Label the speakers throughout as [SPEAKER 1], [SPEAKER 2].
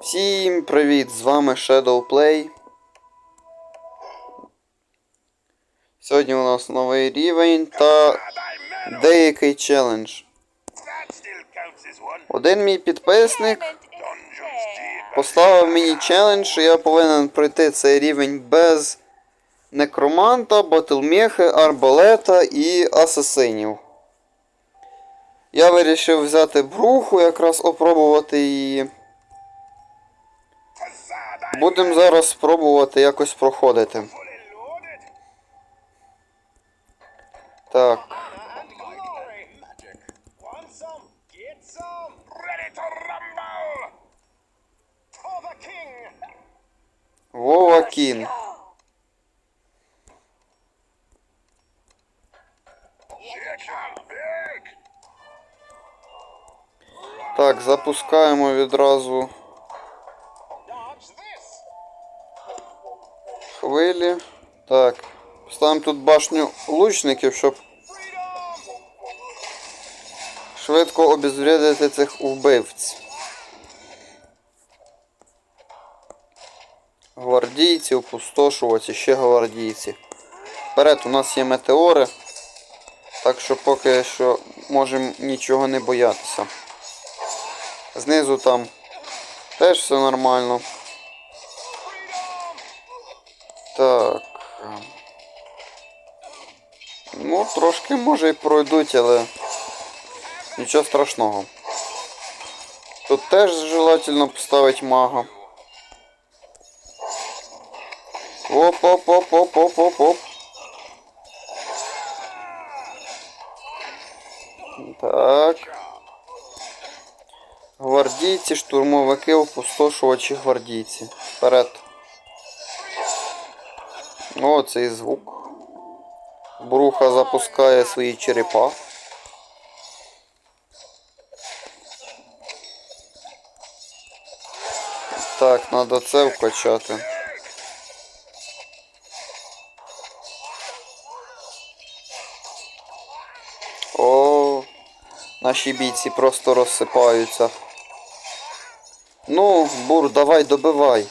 [SPEAKER 1] Всім привіт! З вами Shadowplay. Сьогодні у нас новий рівень та деякий челендж. Один мій підписник поставив мені челендж, що я повинен пройти цей рівень без некроманта, батлмехи, арбалета і асасинів. Я вирішив взяти бруху, якраз опробувати її. Будемо зараз спробувати якось проходити. Так! Вова Кін. Так, запускаємо відразу хвилі. Так. Ставимо тут башню лучників, щоб швидко обезвредити цих вбивць. Гвардійці, опустошувачі, ще гвардійці. Вперед, у нас є метеори. Так що поки що можемо нічого не боятися. Знизу там теж все нормально. Так. Ну, трошки може і пройдуть, але нічого страшного. Тут теж желательно поставити мага. Оп, оп, оп, оп, оп, оп, оп. Так. Гвардійці, штурмовики, опустошувачі гвардійці. Вперед. О, цей звук. Бруха запускає свої черепа. Так, треба це вкачати. О, наші бійці просто розсипаються. Ну, бур, давай добивай.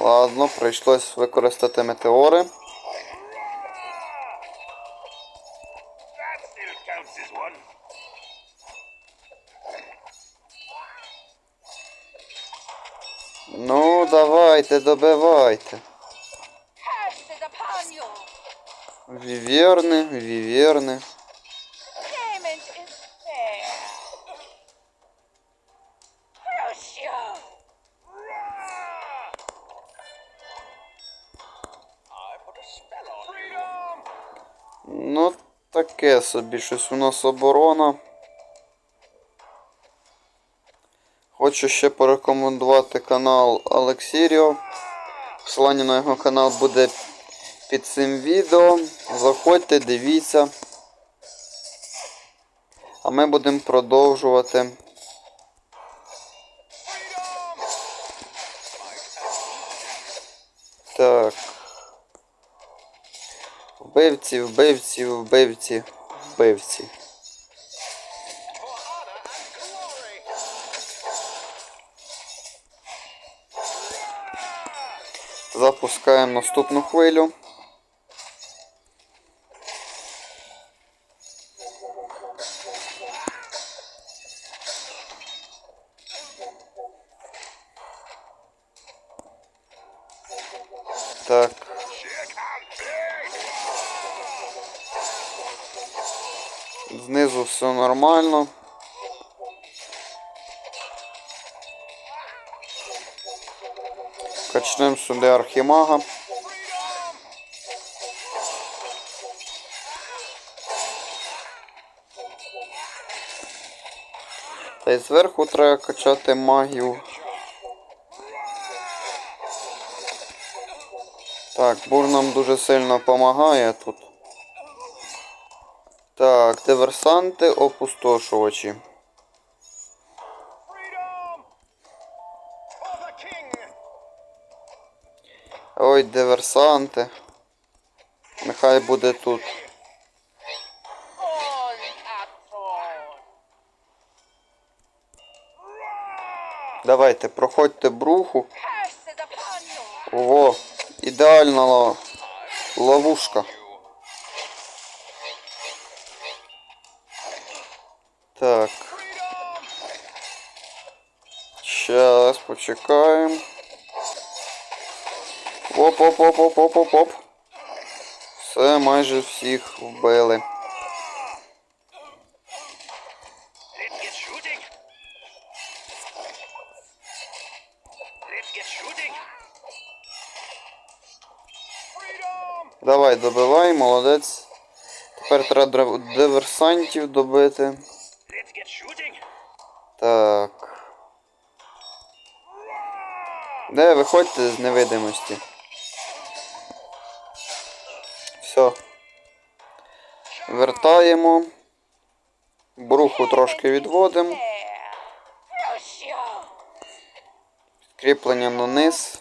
[SPEAKER 1] Ладно, прийшлось використати метеори. Ну, давайте, добивайте. Віверни, віверни. Таке собі щось у нас оборона. Хочу ще порекомендувати канал Алексіріо. Посилання на його канал буде під цим відео. Заходьте, дивіться. А ми будемо продовжувати. Так. Вбивці, вбивці, вбивці,
[SPEAKER 2] glory!
[SPEAKER 1] Запускаємо наступну хвилю. Качнемо архімага. Та й зверху треба качати магію. Так, бур нам дуже сильно допомагає тут. Так, диверсанти, опустошувачі. Ой, диверсанти. Нехай буде тут. Давайте, проходьте бруху. Ого, ідеальна ловушка. Так, щас почекаємо. Оп, оп, оп, оп, оп, оп. Все, майже всіх вбили. Давай, добивай, молодець. Тепер треба диверсантів добити. Так. Де виходьте з невидимості? Все. Вертаємо. Бруху трошки відводимо. Кріплення на низ.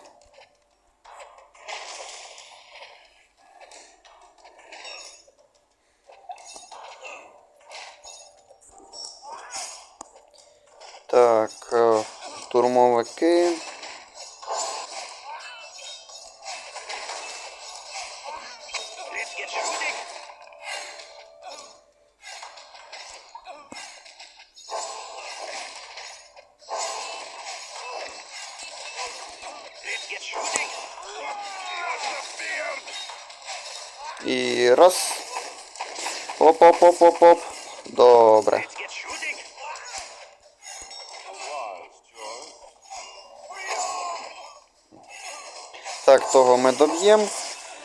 [SPEAKER 1] І раз. Оп-оп-оп-оп-оп. Добре. Так, того ми доб'ємо.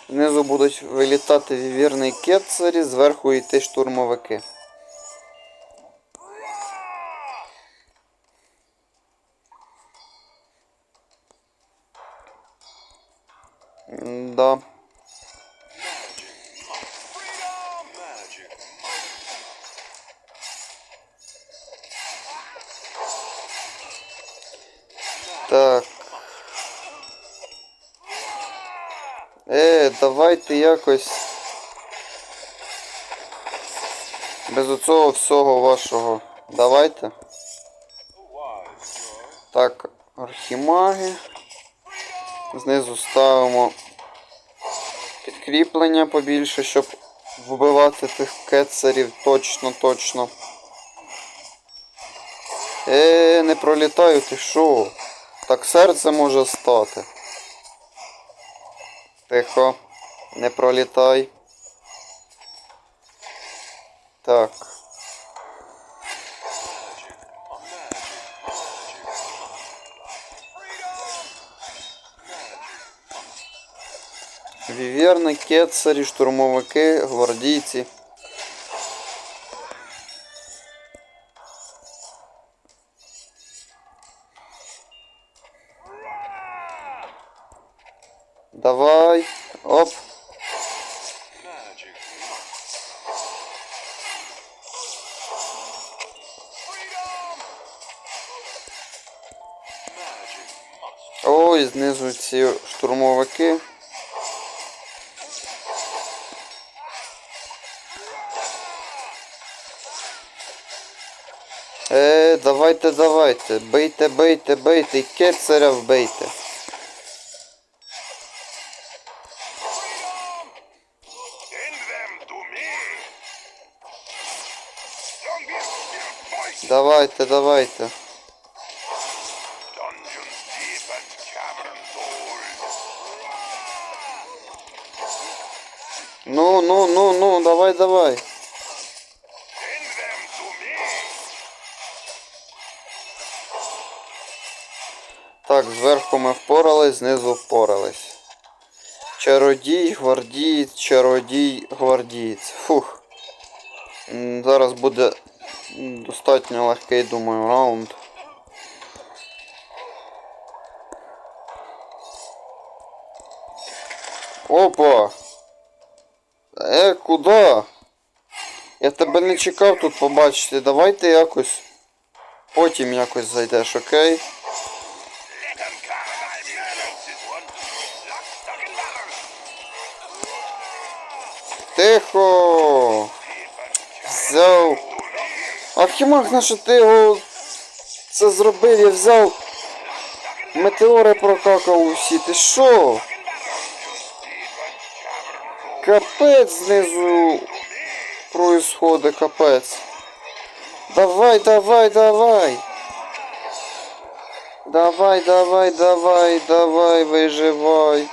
[SPEAKER 1] Знизу будуть вилітати вівірний кецарі, зверху йти штурмовики. Да. Давайте якось. Без оцього всього вашого. Давайте. Так, архімаги. Знизу ставимо підкріплення побільше, щоб вбивати тих кецарів точно, точно. Е, не пролітаю, ти що? Так серце може стати. Тихо, не пролітай. Так. Віверни, кецарі, штурмовики, гвардійці. Давай. Оп. Ой, знизу ці штурмовики. Е, давайте, давайте. Бийте, бийте, бийте. І кецаря вбийте. Давайте, давайте. Ну, ну, ну, ну, давай, давай. Так, зверху ми впорались, знизу впорались. Чародій, гвардієць, чародій, гвардієць. Фух. Зараз буде достатньо легкий, думаю, раунд. Опа! Е, куди? Я тебе не чекав тут побачити. Давайте якось. Потім якось зайдеш, окей? Тихо! Взяв. Архімаг, на що ти його це зробив? Я взяв Метеори прокакав усі, ти що? Капець знизу происходить, капець. Давай, давай, давай. Давай, давай, давай, давай, виживай.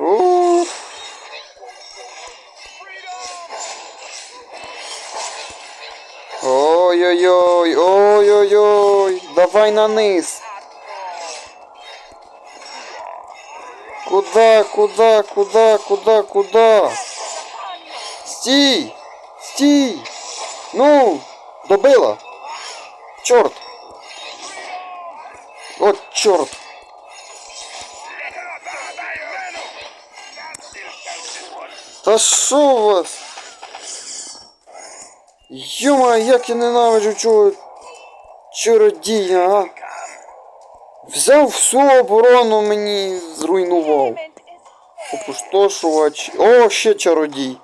[SPEAKER 1] Уф. Ой-ой-ой, ой-ой-ой, давай на низ. Куда, куда, куда, куда, куда? Стій! Стій! Ну, добила! Чорт! От чорт! Та що у вас? Йома, як я ненавиджу чого чародія, а? Взяв всю оборону мені зруйнував. Опустошувач. О, ще чародій.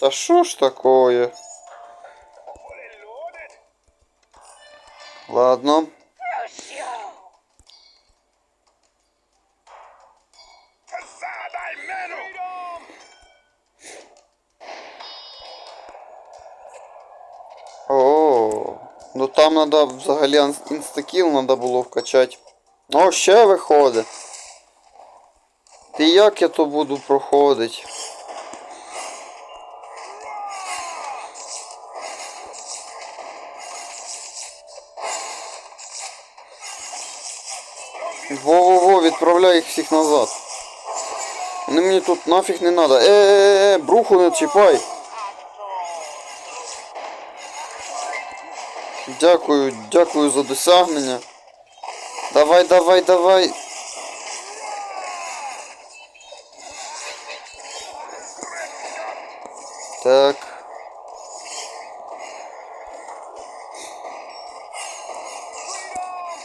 [SPEAKER 1] Та що ж такое? Ладно. О, ну там надо взагалі інстакіл надо було вкачати. О, ще виходить. Ти як я то буду проходити? Во-во-во, відправляй їх всіх назад. Вони мені тут нафіг не надо. Е-е-е, бруху не чіпай. Дякую, дякую за досягнення. Давай, давай, давай. Так.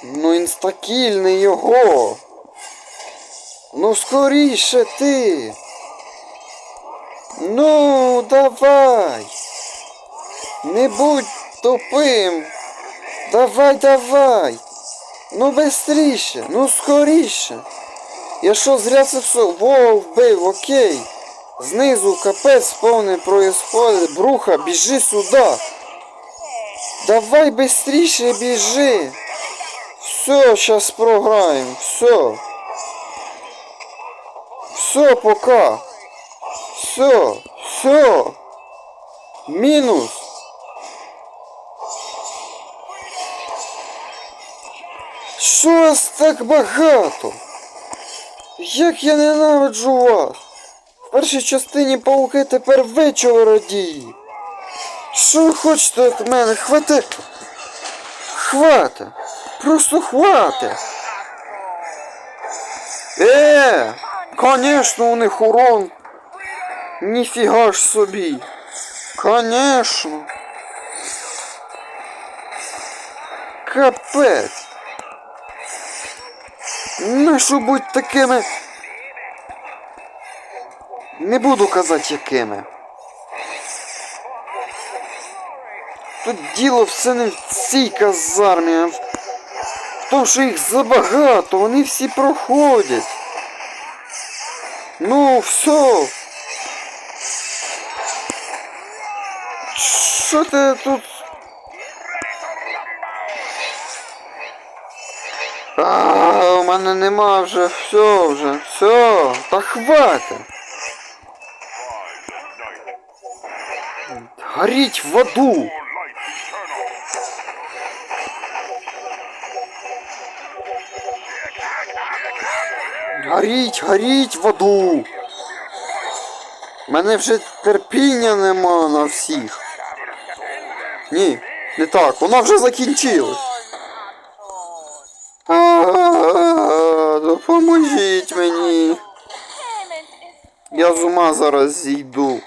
[SPEAKER 1] Ну інстакільний його. Ну скоріше ти. Ну, давай. Не будь тупим. Давай, давай. Ну быстріше, ну скоріше. Я що зря це все. Во, вбив, окей. Знизу капець повний происходит. Бруха, біжи сюди. Давай быстріше біжи. Все, сейчас програємо. Все. Все, пока. Все, все. Мінус. Що вас так багато? Як я ненавиджу вас? В першій частині пауки тепер ви чоловіки. Що ви хочете від мене? Хвати. Хвати. Просто хвати. Е, конечно, у них урон. Ніфіга ж собі. Конечно. Капець. Нащо будь такими. Не буду казати якими. Тут діло все не в цій казармі, а в тому, що їх забагато, вони всі проходять. Ну, все. Що ти тут? Мене нема вже, все вже, все, та хватить. Горіть в аду. Горіть, горіть в аду. Мене вже терпіння нема на всіх. Ні, не так, вона вже закінчилась. А, Допоможіть мені.
[SPEAKER 3] Element is
[SPEAKER 1] Я з ума зараз зійду.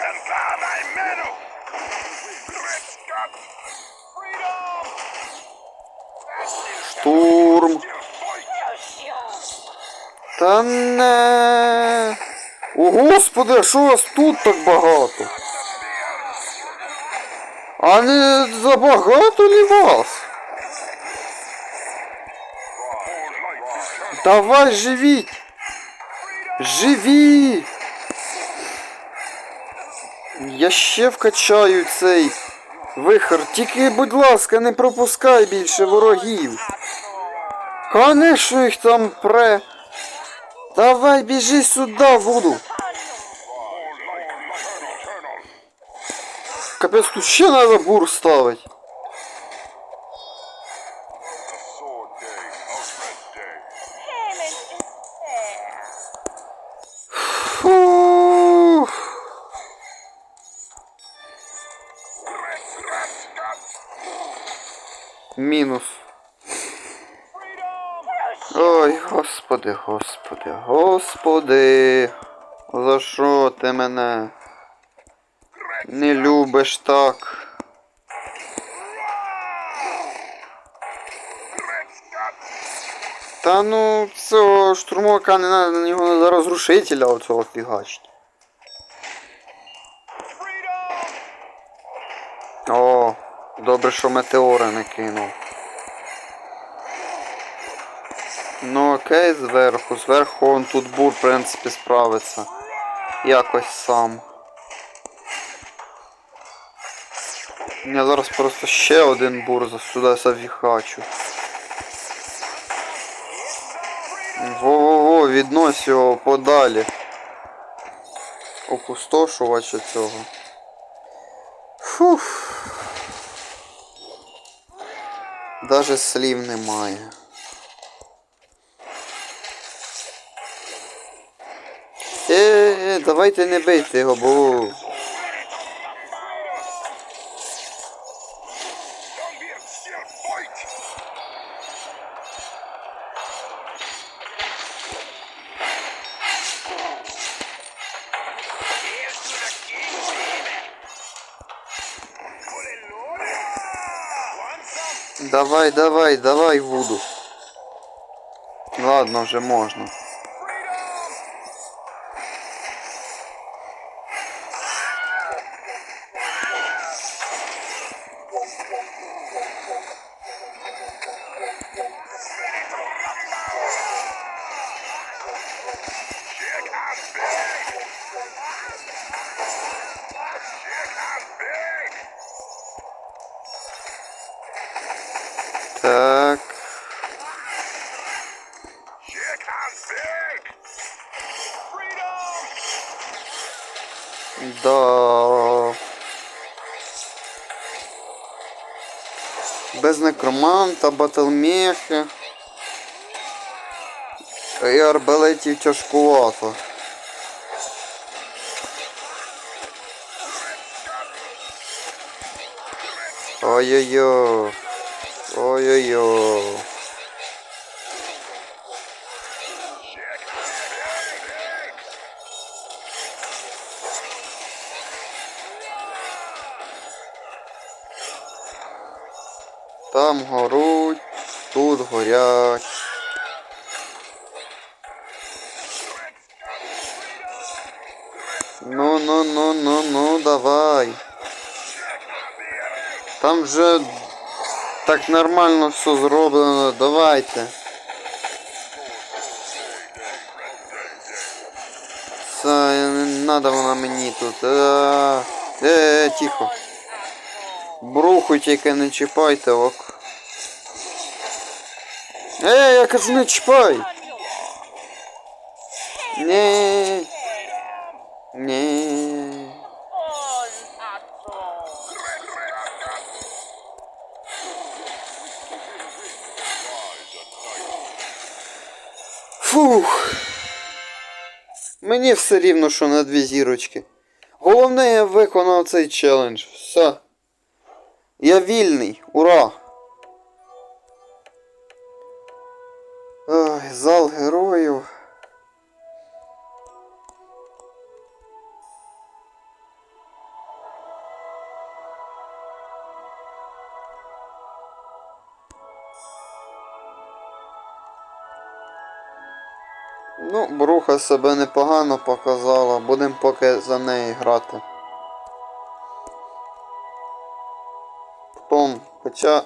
[SPEAKER 2] Versaday Menu. Great Scott. Freedom.
[SPEAKER 1] Штурм.
[SPEAKER 3] Crucio.
[SPEAKER 1] Та не. О, господи, а що вас тут так багато? А не забагато ли вас? Давай живіть! Живі! Я ще вкачаю цей вихор. Тільки, будь ласка, не пропускай більше ворогів. Конечно, їх там пре. Давай, біжи сюди, Вуду. Капець, тут ще треба бур ставити.
[SPEAKER 2] Sword day, a red day.
[SPEAKER 3] Payment is fair.
[SPEAKER 1] Фух. Мінус. Ой, господи, господи, господи. За що ти мене не любиш так? Та ну, цього штурмовика не надо на нього за розрушителя оцього фігачить. О, добре, що метеора не кинув. Ну окей, зверху. Зверху он тут бур, в принципі, справиться. Якось сам. Я зараз просто ще один бур за- сюди завіхачу. Во-во-во, віднось його подалі. Опустошувача цього. Фух. Даже слів немає. Е, е, давайте не бийте його, бо. Давай, давай, давай, Вуду. Ладно, вже можна. Да. Без некроманта, батлмехи. І арбалетів тяжкувато. Ой-ой-ой. Ой-ой-ой. Там горуть, тут горять. Ну, ну, ну, ну, ну, давай. Там вже так нормально все зроблено, давайте. Це не надо вона мені тут. А, Е, е, тихо. Бруху тільки не чіпайте, ок. Е, я кажу, не чіпай! Ні. Ні. Фух. Мені все рівно, що на дві зірочки. Головне, я виконав цей челендж. Все. Я вільний. Ура! Ой, зал героїв. Ну, Бруха себе непогано показала. Будемо поки за неї грати. Хоча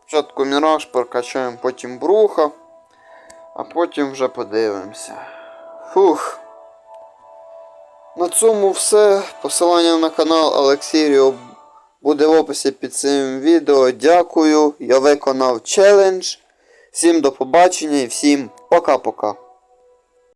[SPEAKER 1] спочатку Міраж прокачаємо, потім Бруха, а потім вже подивимося. Фух. На цьому все. Посилання на канал Алексіріо буде в описі під цим відео. Дякую. Я виконав челендж. Всім до побачення і всім пока-пока.